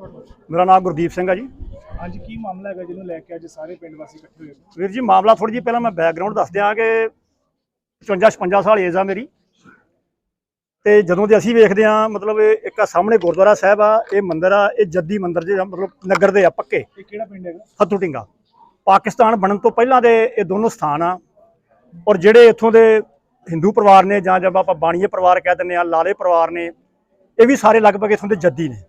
ਮੇਰਾ ਨਾਮ ਗੁਰਦੀਪ ਸਿੰਘ ਆ ਜੀ। ਅੱਜ ਕੀ ਮਾਮਲਾ ਹੈਗਾ ਜਿਹਨੂੰ ਲੈ ਕੇ ਅੱਜ ਸਾਰੇ ਪਿੰਡ ਵਾਸੀ ਇਕੱਠੇ ਹੋਏ? ਵੀਰ ਜੀ ਮਾਮਲਾ ਥੋੜੀ ਜੀ ਪਹਿਲਾਂ ਮੈਂ ਬੈਕਗ੍ਰਾਉਂਡ ਦੱਸ ਦਿਆਂ ਕਿ 55 56 ਸਾਲ ਏਜ ਆ ਮੇਰੀ। ਤੇ ਜਦੋਂ ਦੇ ਅਸੀਂ ਵੇਖਦੇ ਆ ਮਤਲਬ ਇਹ ਇੱਕ ਆ ਸਾਹਮਣੇ ਗੁਰਦੁਆਰਾ ਸਾਹਿਬ ਆ ਇਹ ਮੰਦਿਰ ਆ ਇਹ ਜੱਦੀ ਮੰਦਿਰ ਜਿਹੜਾ ਮਤਲਬ ਨਗਰ ਦੇ ਆ ਪੱਕੇ। ਇਹ ਕਿਹੜਾ ਪਿੰਡ ਹੈਗਾ? ਫੱਤੂ ਟਿੰਗਾ। ਪਾਕਿਸਤਾਨ ਬਣਨ ਤੋਂ ਪਹਿਲਾਂ ਦੇ ਇਹ ਦੋਨੋਂ ਸਥਾਨ ਆ। ਔਰ ਜਿਹੜੇ ਇੱਥੋਂ ਦੇ ਹਿੰਦੂ ਪਰਿਵਾਰ ਨੇ ਜਾਂ ਜਦ ਆਪਾਂ ਬਾਣੀਏ ਪਰਿਵਾਰ ਕਹਿ ਦਿੰਦੇ ਆ ਲਾਲੇ ਪਰਿਵਾਰ ਨੇ ਇਹ ਵੀ ਸਾਰੇ ਲਗਭਗ ਇੱਥੋਂ ਦੇ ਜੱਦੀ ਨੇ।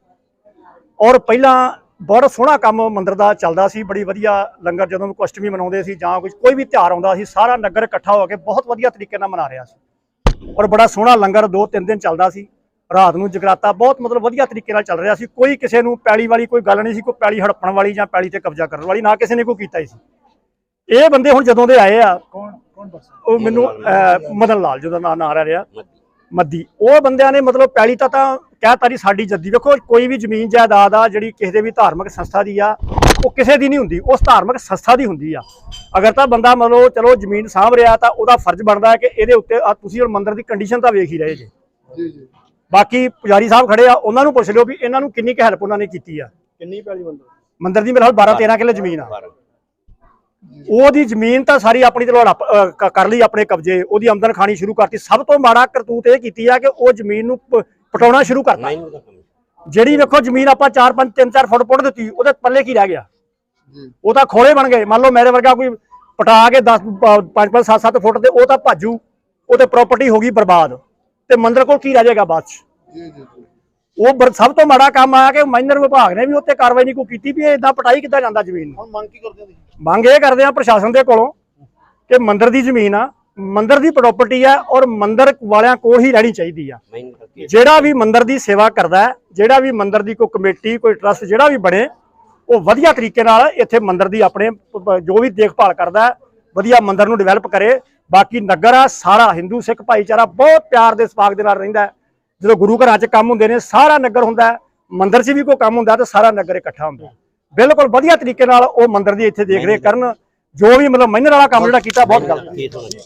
ਔਰ ਪਹਿਲਾਂ ਬਹੁਤ ਸੋਹਣਾ ਕੰਮ ਮੰਦਿਰ ਦਾ ਚੱਲਦਾ ਸੀ ਬੜੀ ਵਧੀਆ ਲੰਗਰ ਜਦੋਂ ਵੀ ਅਸ਼ਟਮੀ ਮਨਾਉਂਦੇ ਸੀ ਜਾਂ ਕੋਈ ਕੋਈ ਵੀ ਤਿਉਹਾਰ ਆਉਂਦਾ ਸੀ ਸਾਰਾ ਨਗਰ ਇਕੱਠਾ ਹੋ ਕੇ ਬਹੁਤ ਵਧੀਆ ਤਰੀਕੇ ਨਾਲ ਮਨਾ ਰਿਹਾ ਸੀ। ਔਰ ਬੜਾ ਸੋਹਣਾ ਲੰਗਰ ਦੋ ਤਿੰਨ ਦਿਨ ਚੱਲਦਾ ਸੀ ਰਾਤ ਨੂੰ ਜਗਰਾਤਾ ਬਹੁਤ ਮਤਲਬ ਵਧੀਆ ਤਰੀਕੇ ਨਾਲ ਚੱਲ ਰਿਹਾ ਸੀ ਕੋਈ ਕਿਸੇ ਨੂੰ ਪੈਲੀ ਵਾਲੀ ਕੋਈ ਗੱਲ ਨਹੀਂ ਸੀ ਕੋਈ ਪੈਲੀ ਹੜਪਣ ਵਾਲੀ ਜਾਂ ਪੈਲੀ ਤੇ ਕਬਜ਼ਾ ਕਰਨ ਵਾਲੀ ਨਾ ਕਿਸੇ ਨੇ ਕੋਈ ਕੀਤਾ ਹੀ ਸੀ। ਇਹ ਬੰਦੇ ਹੁਣ ਜਦੋਂ ਦੇ ਆਏ ਆ ਕੌਣ ਕੌਣ ਦੱਸ ਉਹ ਮੈਨੂੰ ਮਦਨ ਲਾਲ ਜਿਹਦਾ ਨਾਂ ਨਾਂ ਰਿਹਾ ਮੱਦੀ। ਉਹ ਬੰਦਿਆਂ ਨੇ ਮਤਲਬ ਪੈਲੀ ਤਾਂ ਤਾਂ ਕਹਿਤਾ ਜੀ ਸਾਡੀ ਜੱਦੀ? ਵੇਖੋ ਕੋਈ ਵੀ ਜ਼ਮੀਨ ਜਾਇਦਾਦ ਆ ਜਿਹੜੀ ਕਿਸੇ ਦੇ ਵੀ ਧਾਰਮਿਕ ਸੰਸਥਾ ਦੀ ਆ ਉਹ ਕਿਸੇ ਦੀ ਨਹੀਂ ਹੁੰਦੀ। ਉਸ ਧਾਰਮਿਕ ਸੰਸਥਾ ਦੀ ਹੁੰਦੀ ਆ। ਅਗਰ ਤਾਂ ਬੰਦਾ ਮਤਲਬ ਚਲੋ ਜ਼ਮੀਨ ਸਾਂਭ ਰਿਹਾ ਤਾਂ ਉਹਦਾ ਫਰਜ਼ ਬਣਦਾ ਹੈ ਕਿ ਇਹਦੇ ਉੱਤੇ ਤੁਸੀਂ ਹੁਣ ਮੰਦਿਰ ਦੀ ਕੰਡੀਸ਼ਨ ਤਾਂ ਵੇਖ ਹੀ ਰਹੇ ਜੇ। ਜੀ ਜੀ। ਬਾਕੀ ਪੁਜਾਰੀ ਸਾਹਿਬ ਖੜੇ ਆ ਉਹਨਾਂ ਨੂੰ ਪੁੱਛ ਲਿਓ ਵੀ ਇਹਨਾਂ ਨੂੰ ਕਿੰਨੀ ਕੁ ਹੈਲਪ ਉਹਨਾਂ ਨੇ ਕੀਤੀ ਆ। ਕਿੰਨੀ ਪੈਲੀ ਬੰਦਾ ਮੰਦਿਰ? ਦੀ ਮੇਰੇ ਹਾਲ 12 13 ਕਿੱਲੇ ਜ਼ਮੀਨ ਆ। ਉਹਦੀ ਜ਼ਮੀਨ ਤਾਂ ਸਾਰੀ ਆਪਣੀ ਚਲੋ ਕਰ ਲਈ ਆਪਣੇ ਕਬਜ਼ੇ। ਉਹਦੀ ਆਮਦਨ ਖਾਣੀ ਸ਼ੁਰੂ ਕਰਤੀ। ਸਭ ਤੋਂ ਮਾੜਾ ਕਰਤੂਤ ਇਹ ਕੀਤੀ ਆ ਕਿ ਉਹ ਜ਼ਮੀਨ ਨੂੰ ਪਟਾਉਣਾ ਸ਼ੁਰੂ ਕਰਤਾ। ਜਿਹੜੀ ਵੇਖੋ ਜ਼ਮੀਨ ਆਪਾਂ 4 5 3 4 ਫੁੱਟ ਪੁੱਟ ਦਿੱਤੀ ਉਹਦੇ ਪੱਲੇ ਕੀ ਰਹਿ ਗਿਆ? ਜੀ ਉਹ ਤਾਂ ਖੋਲੇ ਬਣ ਗਏ। ਮੰਨ ਲਓ ਮੇਰੇ ਵਰਗਾ ਕੋਈ ਪਟਾ ਕੇ 10 5 5 7 7 ਫੁੱਟ ਤੇ ਉਹ ਤਾਂ ਭਾਜੂ। ਉਹ ਤੇ ਪ੍ਰਾਪਰਟੀ ਹੋ ਗਈ ਬਰਬਾਦ। ਤੇ ਮੰਦਰ ਕੋਲ ਕੀ ਰਹਿ ਜਾਏਗਾ ਬਾਅਦ ਚ? ਜੀ ਜੀ ਜੀ। ਉਹ ਸਭ ਤੋਂ ਮਾੜਾ ਕੰਮ ਆ ਕਿ ਮਾਈਨਰ ਵਿਭਾਗ ਨੇ ਵੀ ਉੱਤੇ ਕਾਰਵਾਈ ਨਹੀਂ ਕੋਈ ਕੀਤੀ ਵੀ ਇਹ ਇਦਾਂ ਪਟਾਈ ਕਿੱਦਾਂ ਜਾਂਦਾ ਜ਼ਮੀਨ ਨੂੰ। ਹੁਣ ਮੰਗ ਕੀ ਕਰਦੇ ਹੋ ਤੁਸੀਂ? ਮੰਗ ਇਹ ਕਰਦੇ ਆ ਪ੍ਰਸ਼ਾਸਨ ਦੇ ਕੋਲੋਂ ਕਿ ਮੰਦਿਰ ਦੀ ਜ਼ਮੀਨ ਆ ਮੰਦਿਰ ਦੀ ਪ੍ਰਾਪਰਟੀ ਆ ਔਰ ਮੰਦਿਰ ਵਾਲਿਆਂ ਕੋਲ ਹੀ ਰਹਿਣੀ ਚਾਹੀਦੀ ਆ। ਜਿਹੜਾ ਵੀ ਮੰਦਿਰ ਦੀ ਸੇਵਾ ਕਰਦਾ ਹੈ ਜਿਹੜਾ ਵੀ ਮੰਦਿਰ ਦੀ ਕੋਈ ਕਮੇਟੀ ਕੋਈ ਟਰਸਟ ਜਿਹੜਾ ਵੀ ਬਣੇ ਉਹ ਵਧੀਆ ਤਰੀਕੇ ਨਾਲ ਇੱਥੇ ਮੰਦਿਰ ਦੀ ਆਪਣੇ ਜੋ ਵੀ ਦੇਖਭਾਲ ਕਰਦਾ ਹੈ ਵਧੀਆ ਮੰਦਿਰ ਨੂੰ ਡਿਵੈਲਪ ਕਰੇ। ਬਾਕੀ ਨਗਰ ਆ ਸਾਰਾ ਹਿੰਦੂ ਸਿੱਖ ਭਾਈਚਾਰਾ ਬਹੁਤ ਪਿਆਰ ਦੇ ਸਪਾਕ ਦੇ ਨਾਲ ਰਹਿੰਦਾ ਜਦੋਂ ਗੁਰੂ ਘਰਾਂ 'ਚ ਕੰਮ ਹੁੰਦੇ ਨੇ ਸਾਰਾ ਨਗਰ ਹੁੰਦਾ ਮੰਦਿਰ 'ਚ ਵੀ ਕੋਈ ਕੰਮ ਹੁੰਦਾ ਤਾਂ ਸਾਰਾ ਨਗਰ ਇਕੱਠਾ ਹੁੰਦਾ। ਬਿਲਕੁਲ ਵਧੀਆ ਤਰੀਕੇ ਨਾਲ ਉਹ ਮੰਦਿਰ ਦੀ ਇੱਥੇ ਦੇਖ ਰੇਖ ਕਰਨ ਜੋ ਵੀ ਮਤਲਬ ਮਹਿੰਦਰ ਵਾਲਾ ਕੰਮ ਜਿਹੜਾ ਕੀਤਾ ਬਹੁਤ ਗਲਤ